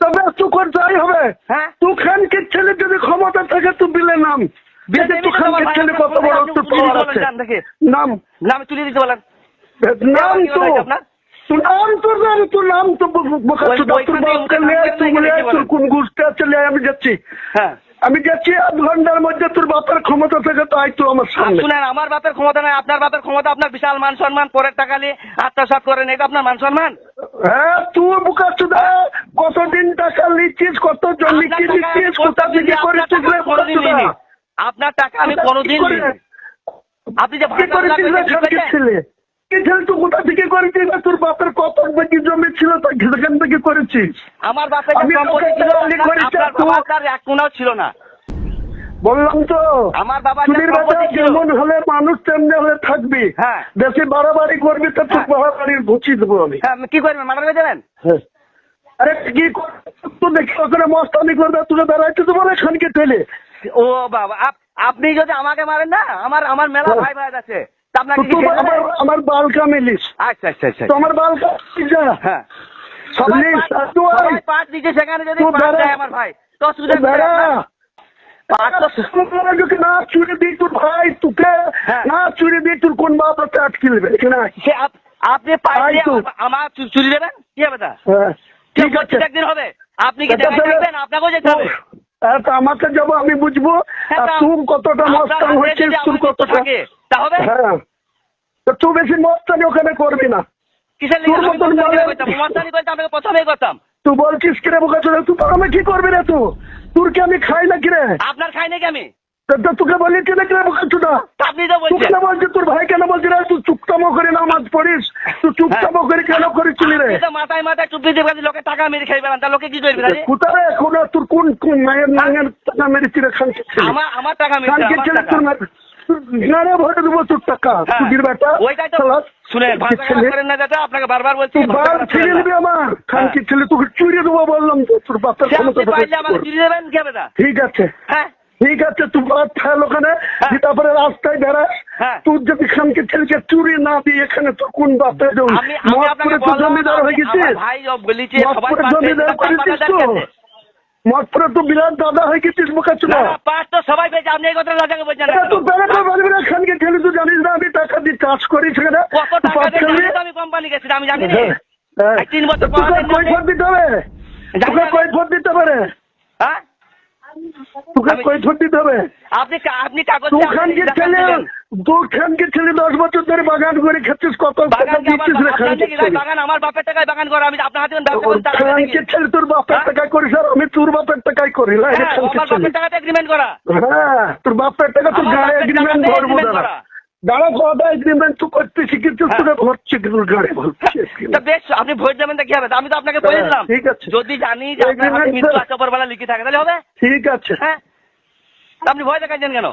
তবে যাই হবে। হ্যাঁ? ছেলে যদি ক্ষমতা থাকে তুই বিলে নাম। আমি যাচ্ছি। এক আমি যাচ্ছি আধ ঘণ্টার মধ্যে তোর বাপের ক্ষমতা থেকে তাই তো আমার সামনে। শুনেন আমার বাপের ক্ষমতা নাই আপনার বাপের ক্ষমতা আপনার বিশাল মান সম্মান পরের টাকা নিয়ে আত্মসাত করেন এটা আপনার মান সম্মান? হ্যাঁ তুই বোকা চোদা কতদিন টাকা লিখছিস কত কোথা থেকে বোকা চোদা? আপনার টাকা আমি কোনোদিন। আপনি যে ভাড়া তুই কোথা থেকে করেছিস না তোর বাপের কত বেশি জমি ছিল তা সেখান থেকে করেছিস আমার বাপের সম্পত্তি আপনার- এক কোনাও ছিল না বললাম তো আমার বাবার যে চুরির ছিল। যেমন হলে মানুষ তেমনি হলে থাকবি। হ্যাঁ। বেশি বাড়াবাড়ি করবি তো তোর হ্যাঁ। ঘুচিয়ে দেবো আমি। হ্যাঁ কি করবেন মার্ডার হ্যাঁ। আরে কি দেখি ওখানে মস্তানি করবে তুলে দাঁড়াইতে তো বলে খানকে ঠেলে। ও বাবা আপনি যদি আমাকে মারেন না আমার আমার মেলা হ্যাঁ। ভাই ভাই আছে আমার? বালকা মিলিস আচ্ছা আচ্ছা আচ্ছা তো আমার বালকা হ্যাঁ। সবাই পাঁচ- দিচ্ছে সেখানে যদি। আমার ভাই। তো অসুবিধা না চুরি দিই তোর ভাই তোকে হ্যাঁ। না না চুরি দিই তোর কোন বাপ আছে আটকে নেবে? এখানে সে আপনি পাইলে তাই তো। আমা- আমার চুরি দেবেন? কি হবে তা হ্যাঁ, ঠিক আছে। একদিন হবে। আপনি কি এটা দেখাই তাহলে- থাকবেন? আপনাকেও যেতে হবে। হ্যাঁ, আমাকে যাব আমি বুঝব। আর তা- তুই কতটা মস্তান হয়েছিস কতটা হবে? হ্যাঁ। তুই বেশি মস্তানি ওখানে করবি না। কিসের তোর লেগে মতন মস্তানি করতাম? করতাম প্রথমেই করতাম। তুই বলছিস কিরে বোকা চলে তুই আমি কি করবি রে তুই? তোর কি আমি খাই না কিরে আপনার খাই নাকি আমি? তো তোকে বলি কেন কিনা বোকা চুদা আপনি তো বলছেন। কেন বলছি তোর ভাই কেন বলছি রে? তুই চুপচামো করে নামাজ পড়িস। তুই চুপচামো করে কেন করেছিলি রে? মাথায় মাথায় চুপি দিয়ে গেছে লোকে টাকা মেরে খাইবে না লোকে কি করবে তাহলে? কোথায় কোন তোর কোন কোন মায়ের নাঙের টাকা মেরেছি রে? খানকে আমার আমার টাকা মেরে টাকা। তোর ঘাড়ে ভরে দেবো তোর টাকা হ্যাঁ। বেটা ওইটাই তো শালা, শুনেন খানকি ভাষা ছেলে। করেন না যাতে আপনাকে বারবার বলছি বার খারাপ ছিঁড়ে করেন না। দিবি আমার খানকি ছেলে তোকে চুরিয়ে দেবো বললাম তো তোর বাপের ক্ষমতা পাইলে আমাকে থাকে। চুরি দেবেন কি হবে ঠিক আছে হ্যাঁ ঠিক আছে তুই বাদ থাল ওখানে হ্যাঁ। তারপরে রাস্তায় বেড়াস হ্যাঁ। তুই যদি খানকে ছেলেকে চুরি না দিয়ে এখানে তোর কোন বাপে বললাম জমিদার হয়ে গেছিস সবাই করে জমিদার তো বিরাট দাদা হয়ে না, পাঁচ তো সবাই পেয়েছে আপনি এই কথা রাজাকে বলছেন না এটা কেন? তুই বেড়াতে না খানকে ছেলে তুই জানিস না আমি টাকা দিয়ে চাষ করি সেখানে। কত তুই টাকা দিয়ে খেলবি? জানি তো আমি কোম্পানি গেছি আমি জানি না। হ্যাঁ, হ্যাঁ। তিন বছর কই দিতে হবে। তোকে কই ভোট দিতে পারে হ্যাঁ? তোকে কই ভোট দিতে হবে। আপনি আপনি কাগজ তুই খানকে দেখান খানকে ছেলে দশ বছর ধরে বাগান করে খাচ্ছিস কত বাগান আমার বাপের টাকায় বাগান করে আমি আপনার হাতে খানকে? তোর বাপের হ্যাঁ? টাকায় করিস আর আমি তোর বাপের টাকায় করি? হ্যাঁ, বাপের টাকাতে এগ্রিমেন্ট করা। হ্যাঁ তোর বাপের টাকা তোর এগ্রিমেন্ট টাকাতে ধরবো দাঁড়া। এগ্রিমেন্ট করতে শিখেছিস। তোকে ভরছে তোর গাড়ি ভরছে বেশ আপনি ভোট দেবেন কি হবে? আমি তো আপনাকে হ্যাঁ, ঠিক আছে। যদি জানি যে আপনার হাতে মৃত্যু তো- লিখে থাকে তাহলে হবে? ঠিক আছে। হ্যাঁ। আপনি ভয় দেখাচ্ছেন কেন?